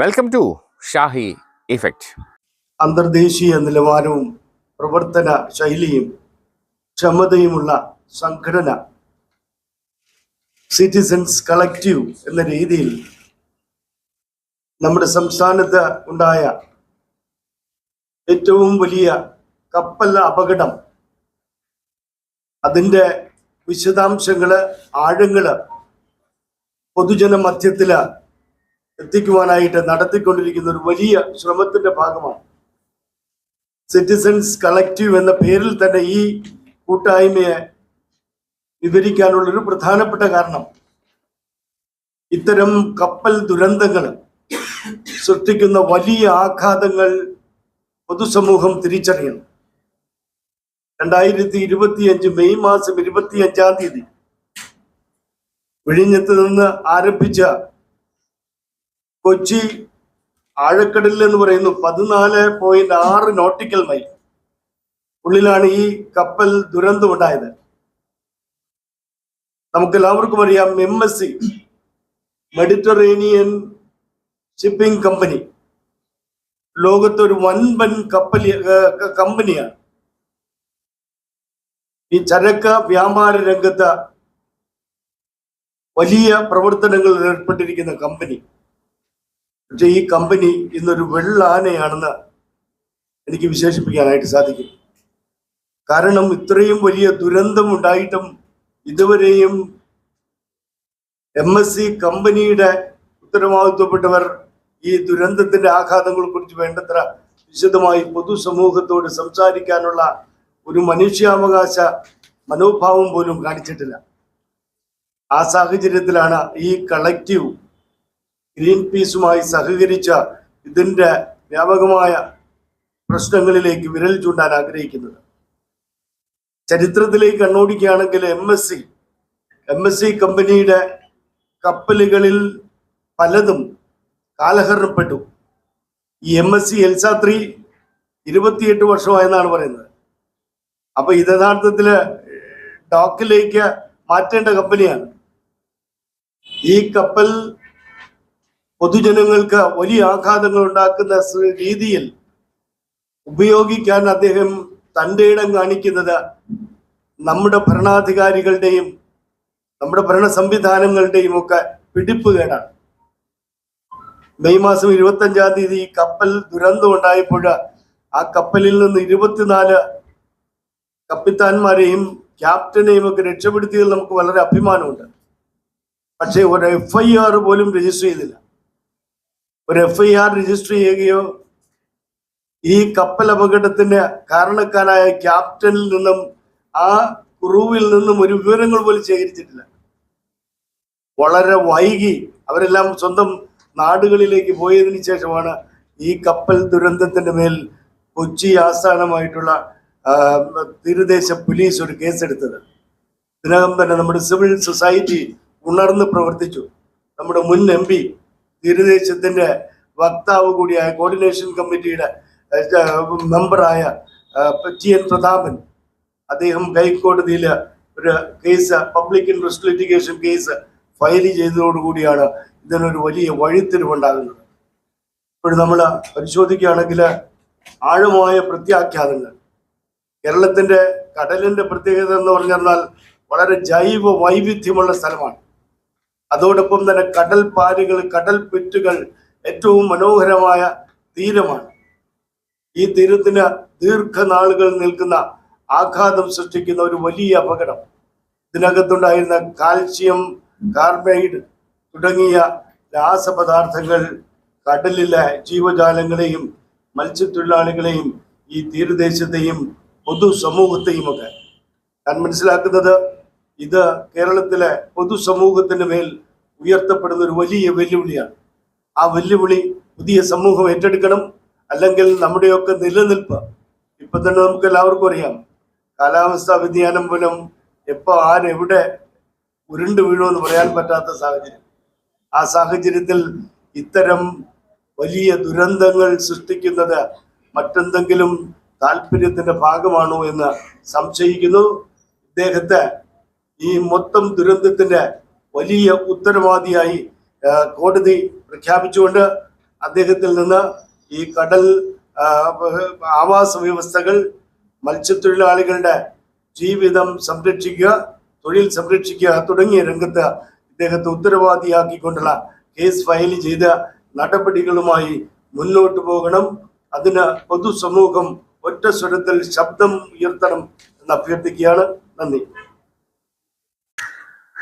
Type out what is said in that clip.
Welcome to Shahi effect അന്തർദേശീയ നിലവാരവും പ്രവർത്തന ശൈലിയും ക്ഷമതയുമുള്ള സംഘടന. സിറ്റിസൻസ് കളക്റ്റീവ് എന്ന രീതിയിൽ നമ്മുടെ സംസ്ഥാനത്ത് ഉണ്ടായ ഏറ്റവും വലിയ കപ്പൽ അപകടം. അതിന്റെ വിശദാംശങ്ങൾ ആഴങ്ങൾ പൊതുജന മധ്യത്തിൽ എത്തിക്കുവാനായിട്ട് നടത്തിക്കൊണ്ടിരിക്കുന്ന ഒരു വലിയ ശ്രമത്തിന്റെ ഭാഗമാണ്. സിറ്റിസൺസ് കളക്റ്റീവ് എന്ന പേരിൽ തന്നെ ഈ കൂട്ടായ്മയെ വിവരിക്കാനുള്ള ഒരു പ്രധാനപ്പെട്ട കാരണം ഇത്തരം കപ്പൽ ദുരന്തങ്ങൾ സൃഷ്ടിക്കുന്ന വലിയ ആഘാതങ്ങൾ പൊതുസമൂഹം തിരിച്ചറിയണം. രണ്ടായിരത്തി ഇരുപത്തിയഞ്ച് മെയ് മാസം ഇരുപത്തിയഞ്ചാം തീയതി വിഴിഞ്ഞത്ത് നിന്ന് ആരംഭിച്ച കൊച്ചി ആഴക്കടലിൽ എന്ന് പറയുന്നു പതിനാല് പോയിന്റ് ആറ് നോട്ടിക്കൽ മൈൽ ഉള്ളിലാണ് ഈ കപ്പൽ ദുരന്തം ഉണ്ടായത്. നമുക്ക് എല്ലാവർക്കും അറിയാം M S C Mediterranean shipping company ലോകത്തെ ഒരു വൻപൻ കപ്പൽ കമ്പനിയാണ്. ഈ ചരക്ക് വ്യാപാര രംഗത്ത് വലിയ പ്രവർത്തനങ്ങളിൽ ഏർപ്പെട്ടിരിക്കുന്ന കമ്പനി. പക്ഷെ ഈ കമ്പനി ഇന്നൊരു വെള്ളാനയാണെന്ന് എനിക്ക് വിശേഷിപ്പിക്കാനായിട്ട് സാധിക്കും. കാരണം ഇത്രയും വലിയ ദുരന്തം ഉണ്ടായിട്ടും ഇതുവരെയും എം എസ് സി കമ്പനിയുടെ ഉത്തരവാദിത്വപ്പെട്ടവർ ഈ ദുരന്തത്തിന്റെ ആഘാതങ്ങളെ കുറിച്ച് വേണ്ടത്ര വിശദമായി പൊതുസമൂഹത്തോട് സംസാരിക്കാനുള്ള ഒരു മനുഷ്യാവകാശ മനോഭാവം പോലും കാണിച്ചിട്ടില്ല. ആ സാഹചര്യത്തിലാണ് ഈ കളക്റ്റീവ് ഗ്രീൻ പീസുമായി സഹകരിച്ച ഇതിന്റെ വ്യാപകമായ പ്രശ്നങ്ങളിലേക്ക് വിരൽ ചൂണ്ടാൻ ആഗ്രഹിക്കുന്നത്. ചരിത്രത്തിലേക്ക് കണ്ണോടിക്കുകയാണെങ്കിൽ M S C M S C കമ്പനിയുടെ കപ്പലുകളിൽ പലതും കാലഹരണപ്പെട്ടു. ഈ എം എസ് സി എൽസാത്രി ഇരുപത്തിയെട്ട് വർഷമായെന്നാണ് പറയുന്നത്. അപ്പൊ ഇത് യഥാർത്ഥത്തിൽ ഡോക്കിലേക്ക് മാറ്റേണ്ട കമ്പനിയാണ്. ഈ കപ്പൽ പൊതുജനങ്ങൾക്ക് വലിയ ആഘാതങ്ങൾ ഉണ്ടാക്കുന്ന രീതിയിൽ ഉപയോഗിക്കാൻ അദ്ദേഹം തന്റെ ഇടം കാണിക്കുന്നത് നമ്മുടെ ഭരണാധികാരികളുടെയും നമ്മുടെ ഭരണ സംവിധാനങ്ങളുടെയും ഒക്കെ പിടിപ്പുകേടാണ്. മെയ് മാസം ഇരുപത്തി അഞ്ചാം തീയതി കപ്പൽ ദുരന്തം ഉണ്ടായപ്പോൾ ആ കപ്പലിൽ നിന്ന് ഇരുപത്തിനാല് കപ്പിത്താന്മാരെയും ക്യാപ്റ്റനെയും ഒക്കെ രക്ഷപ്പെടുത്തിയതിൽ നമുക്ക് വളരെ അഭിമാനമുണ്ട്. പക്ഷേ ഒരു എഫ് ഐ ആർ പോലും രജിസ്റ്റർ ചെയ്തില്ല. ഒരു എഫ് ഐ ആർ രജിസ്റ്റർ ചെയ്യുകയോ ഈ കപ്പൽ അപകടത്തിന് കാരണക്കാരായ ക്യാപ്റ്റനിൽ നിന്നും ആ ക്രൂവിൽ നിന്നും ഒരു വിവരങ്ങൾ പോലും ശേഖരിച്ചിട്ടില്ല. വളരെ വൈകി അവരെല്ലാം സ്വന്തം നാടുകളിലേക്ക് പോയതിന് ശേഷമാണ് ഈ കപ്പൽ ദുരന്തത്തിന്റെ മേൽ കൊച്ചി ആസ്ഥാനമായിട്ടുള്ള തീരദേശ പോലീസ് ഒരു കേസെടുത്തത്. ഇതിനകം തന്നെ നമ്മുടെ സിവിൽ സൊസൈറ്റി ഉണർന്ന് പ്രവർത്തിച്ചു. നമ്മുടെ മുൻ എം തീരദേശത്തിന്റെ വക്താവ് കൂടിയായ കോർഡിനേഷൻ കമ്മിറ്റിയുടെ മെമ്പറായ ടി എൻ പ്രതാപൻ. അദ്ദേഹം ഹൈക്കോടതിയിൽ ഒരു case public interest litigation case file ചെയ്തതോടുകൂടിയാണ് ഇതിനൊരു വലിയ വഴിത്തിരിവുണ്ടാകുന്നത്. ഇപ്പോൾ നമ്മൾ പരിശോധിക്കുകയാണെങ്കിൽ ആഴമായ പ്രത്യാഖ്യാതങ്ങൾ. കേരളത്തിന്റെ കടലിന്റെ പ്രത്യേകത എന്ന് പറഞ്ഞാൽ വളരെ ജൈവ വൈവിധ്യമുള്ള സ്ഥലമാണ്. അതോടൊപ്പം തന്നെ കടൽ പാലുകൾ കടൽ പെറ്റുകൾ ഏറ്റവും മനോഹരമായ തീരമാണ്. ഈ തീരത്തിന് ദീർഘനാളുകൾ നിൽക്കുന്ന ആഘാതം സൃഷ്ടിക്കുന്ന ഒരു വലിയ അപകടം. ഇതിനകത്തുണ്ടായിരുന്ന കാൽഷ്യം കാർബൈഡ് തുടങ്ങിയ രാസപദാർത്ഥങ്ങൾ കടലിലെ ജീവജാലങ്ങളെയും മത്സ്യത്തൊഴിലാളികളെയും ഈ തീരദേശത്തെയും പൊതുസമൂഹത്തെയും ഒക്കെ. ഞാൻ മനസ്സിലാക്കുന്നത് ഇത് കേരളത്തിലെ പൊതുസമൂഹത്തിന് മേൽ ഉയർത്തപ്പെടുന്ന ഒരു വലിയ വെല്ലുവിളിയാണ്. ആ വെല്ലുവിളി പുതിയ സമൂഹം ഏറ്റെടുക്കണം. അല്ലെങ്കിൽ നമ്മുടെയൊക്കെ നിലനിൽപ്പ് ഇപ്പൊ തന്നെ നമുക്ക് എല്ലാവർക്കും അറിയാം കാലാവസ്ഥാ വ്യതിയാനം പോലും എപ്പോൾ ആരെവിടെ ഉരുണ്ടു വീഴുമെന്ന് പറയാൻ പറ്റാത്ത സാഹചര്യം. ആ സാഹചര്യത്തിൽ ഇത്തരം വലിയ ദുരന്തങ്ങൾ സൃഷ്ടിക്കുന്നത് മറ്റെന്തെങ്കിലും താല്പര്യത്തിന്റെ ഭാഗമാണോ എന്ന് സംശയിക്കുന്നു. ഇദ്ദേഹത്തെ ഈ മൊത്തം ദുരന്തത്തിന്റെ വലിയ ഉത്തരവാദിയായി കോടതി പ്രഖ്യാപിച്ചുകൊണ്ട് അദ്ദേഹത്തിൽ നിന്ന് ഈ കടൽ ആവാസ വ്യവസ്ഥകൾ മത്സ്യത്തൊഴിലാളികളുടെ ജീവിതം സംരക്ഷിക്കുക തൊഴിൽ സംരക്ഷിക്കുക തുടങ്ങിയ രംഗത്ത് ഇദ്ദേഹത്തെ ഉത്തരവാദിയാക്കിക്കൊണ്ടുള്ള കേസ് ഫയൽ ചെയ്ത നടപടികളുമായി മുന്നോട്ട് പോകണം. അതിന് പൊതുസമൂഹം ഒറ്റ സ്വരത്തിൽ ശബ്ദം ഉയർത്തണം എന്ന് അഭ്യർത്ഥിക്കുകയാണ്. നന്ദി.